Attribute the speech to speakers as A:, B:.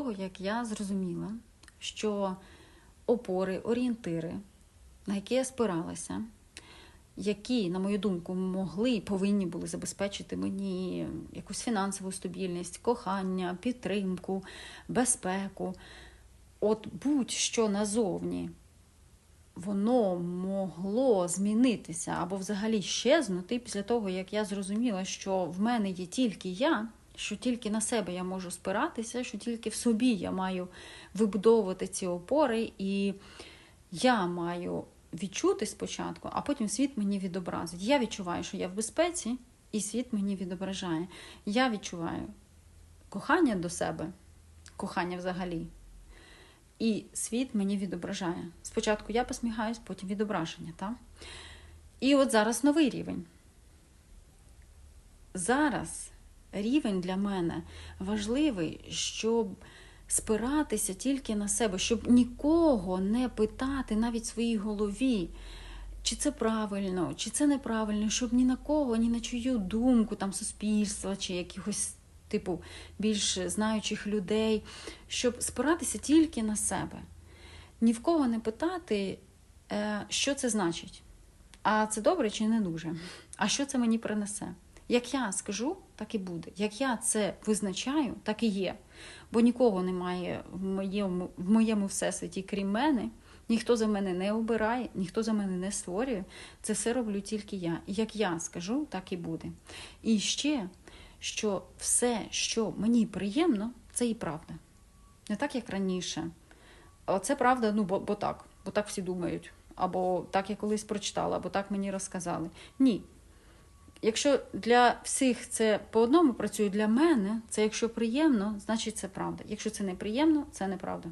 A: того, як я зрозуміла, що опори, орієнтири, на які я спиралася, які, на мою думку, могли і повинні були забезпечити мені якусь фінансову стабільність, кохання, підтримку, безпеку. От будь-що назовні, воно могло змінитися або взагалі щезнути після того, як я зрозуміла, що в мене є тільки я, що тільки на себе я можу спиратися, що тільки в собі я маю вибудовувати ці опори, і я маю відчути спочатку, а потім світ мені відобразить. Я відчуваю, що я в безпеці, і світ мені відображає. Я відчуваю кохання до себе, кохання взагалі. І світ мені відображає. Спочатку я посміхаюсь, потім відображення. Так? І от зараз новий рівень. Зараз рівень для мене важливий, щоб спиратися тільки на себе, щоб нікого не питати навіть в своїй голові, чи це правильно, чи це неправильно, щоб ні на кого, ні на чию думку там суспільства чи якихось типу більш знаючих людей, щоб спиратися тільки на себе. Ні в кого не питати, е, що це значить. А це добре чи не дуже? А що це мені принесе? Як я скажу, так і буде. Як я це визначаю, так і є. Бо нікого немає в моєму, в моєму всесвіті, крім мене. Ніхто за мене не обирає, ніхто за мене не створює. Це все роблю тільки я. І як я скажу, так і буде. І ще, що все, що мені приємно, це і правда. Не так, як раніше. Це правда, ну бо, бо так, бо так всі думають. Або так я колись прочитала, або так мені розказали. Ні. Якщо для всіх це по одному працює для мене, це якщо приємно, значить це правда. Якщо це неприємно, це неправда.